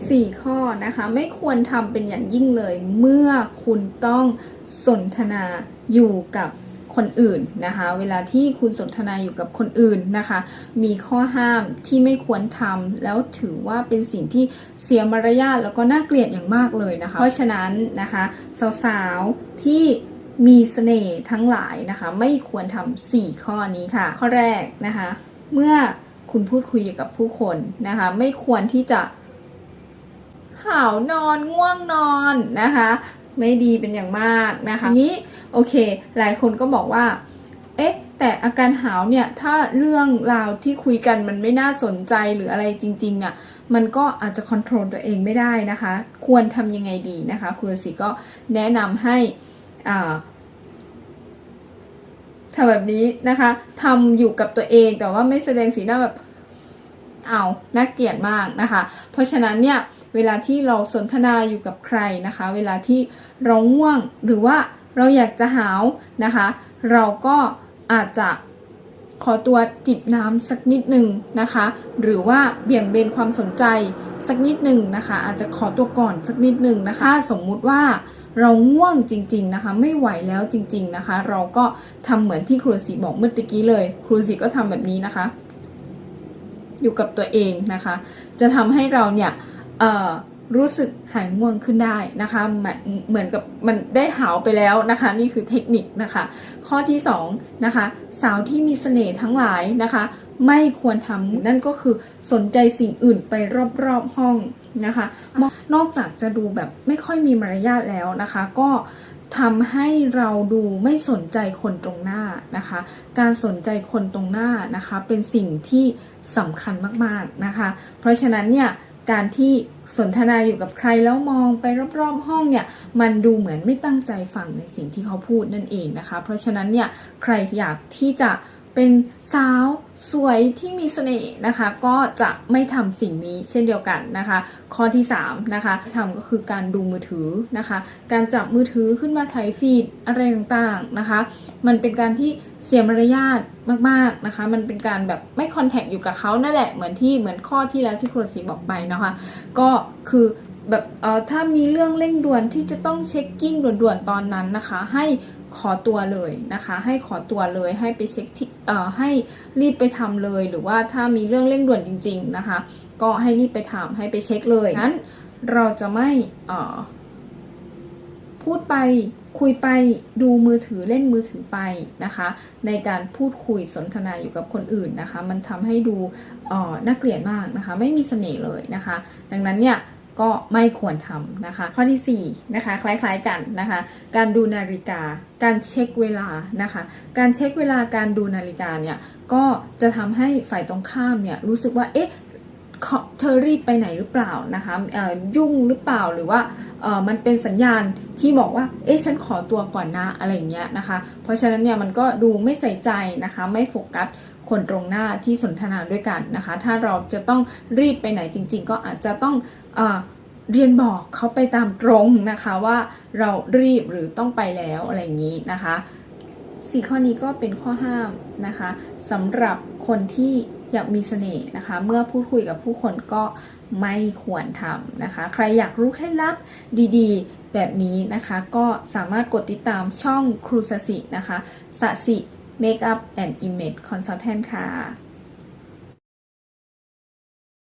4 ข้อนะคะ ไม่ควรทำเป็นอย่างยิ่งเลย เมื่อคุณต้องสนทนาอยู่กับคนอื่นนะคะ เวลาที่คุณสนทนาอยู่กับคนอื่นนะคะ มีข้อห้ามที่ไม่ควรทำแล้วถือว่าเป็นสิ่งที่เสียมารยาทแล้วก็น่าเกลียดอย่างมากเลยนะคะ เพราะฉะนั้นนะคะสาวๆที่มีเสน่ห์ทั้งหลายนะคะ ไม่ควรทำสี่ข้อนี้ค่ะ ข้อแรกนะคะ เมื่อคุณพูดคุยกับผู้คนนะคะ ไม่ควรที่จะ ห่าวนอนง่วงนอนนะคะ ไม่ดีเป็นอย่างมากนะคะนี้โอเค หลายคนก็บอกว่า เอ๊ะ แต่อาการหาวเนี่ยถ้าเรื่องราวที่คุยกันมันไม่น่าสนใจหรืออะไรจริงๆอะมันก็อาจจะคอนโทรลตัวเองไม่ได้นะคะ ควรทำยังไงดีนะคะครูสิก็แนะนำให้อ่าทำแบบนี้นะคะทำอยู่กับตัวเองแต่ว่าไม่แสดงสีหน้าแบบเอาน่าเกลียดมากนะคะ เพราะฉะนั้นเนี่ย เวลาที่เราสนทนาอยู่กับใครนะคะ เวลาที่เราง่วงหรือว่าเราอยากจะหาวนะคะ เราก็อาจจะขอตัวจิบน้ำสักนิดหนึ่งนะคะ หรือว่าเบี่ยงเบนความสนใจสักนิดหนึ่งนะคะ อาจจะขอตัวก่อนสักนิดหนึ่งนะคะ สมมุติว่าเราง่วงจริง ๆนะคะ ไม่ไหวแล้วจริง ๆนะคะ เราก็ทำเหมือนที่ครูสีบอกเมื่อกี้เลย ครูสีก็ทำแบบนี้นะคะ อยู่กับตัวเองนะคะ จะทำให้เราเนี่ย รู้สึกหายง่วงขึ้นได้นะคะเหมือนกับมันได้หาวไปแล้วนะคะ นี่คือเทคนิคนะคะ ข้อที่2นะคะสาวที่มีเสน่ห์ทั้งหลายนะคะ ไม่ควรทำนั่นก็คือสนใจสิ่งอื่นไปรอบๆห้องนะคะ นอกจากจะดูแบบไม่ค่อยมีมารยาทแล้วนะคะ ก็ทำให้เราดูไม่สนใจคนตรงหน้านะคะ การสนใจคนตรงหน้านะคะ เป็นสิ่งที่สำคัญมากๆนะคะ เพราะฉะนั้นเนี่ย การที่สนทนาอยู่กับใครแล้วมองไปรอบๆห้องเนี่ยมันดูเหมือนไม่ตั้งใจฟังในสิ่งที่เขาพูดนั่นเองนะคะ เพราะฉะนั้นเนี่ยใครอยากที่จะ เป็นสาวสวยที่มีเสน่ห์นะคะ ก็จะไม่ทำสิ่งนี้เช่นเดียวกันนะคะ ข้อที่3นะคะทำก็คือการดูมือถือนะคะ การจับมือถือขึ้นมาถ่ายฟีดอะไรต่างๆนะคะ มันเป็นการที่เสียมารยาทมากๆนะคะ มันเป็นการแบบไม่คอนแทคอยู่กับเขานั่นแหละเหมือนที่เหมือนข้อที่แล้วที่ครูสีบอกไปนะคะ ก็คือ แบบเอ่อถ้ามีเรื่องเร่งด่วนที่จะต้องเช็คกิ้งด่วนๆตอนนั้นนะคะ ให้ขอตัวเลยนะคะ ให้ขอตัวเลยให้ไปเช็คที่เอ่อให้รีบไปทำเลย หรือว่าถ้ามีเรื่องเร่งด่วนจริง ๆนะคะ ก็ให้รีบไปทำให้ไปเช็คเลยงั้น เราจะไม่เอ่อพูดไปคุยไปดูมือถือเล่นมือถือไปนะคะ ในการพูดคุยสนทนาอยู่กับคนอื่นนะคะ มันทำให้ดูออน่าเกลียดมากนะคะ ไม่มีเสน่ห์เลยนะคะ ดังนั้นเนี่ย ก็ไม่ควรทำนะคะ ข้อที่4นะคะคล้ายๆกันนะคะ การดูนาฬิกา การเช็คเวลานะคะ การเช็คเวลาการดูนาฬิกาเนี่ยก็จะทำให้ฝ่ายตรงข้ามเนี่ยรู้สึกว่าเอ๊ะ เธอรีบไปไหนหรือเปล่านะคะยุ่งหรือเปล่าหรือว่ามันเป็นสัญญาณที่บอกว่า เอ๊ะฉันขอตัวก่อนนะอะไรเงี้ยนะคะ เพราะฉะนั้นเนี่ยมันก็ดูไม่ใส่ใจนะคะ ไม่โฟกัสคนตรงหน้าที่สนทนาด้วยกันนะคะ ถ้าเราจะต้องรีบไปไหนจริง ๆ ก็อาจจะต้องเอเรียนบอกเขาไปตามตรงนะคะว่าเรารีบหรือต้องไปแล้วอะไรอย่างนี้นะคะสี่ข้อนี้ก็เป็นข้อห้ามนะคะสำหรับคนที่ อยากมีเสน่ห์นะคะ เมื่อพูดคุยกับผู้คนก็ไม่ควรทำนะคะ ใครอยากรู้เคล็ดลับดีๆ แบบนี้นะคะ ก็สามารถกดติดตามช่องครูสสินะคะสสิ Makeup and Image Consultant ค่ะ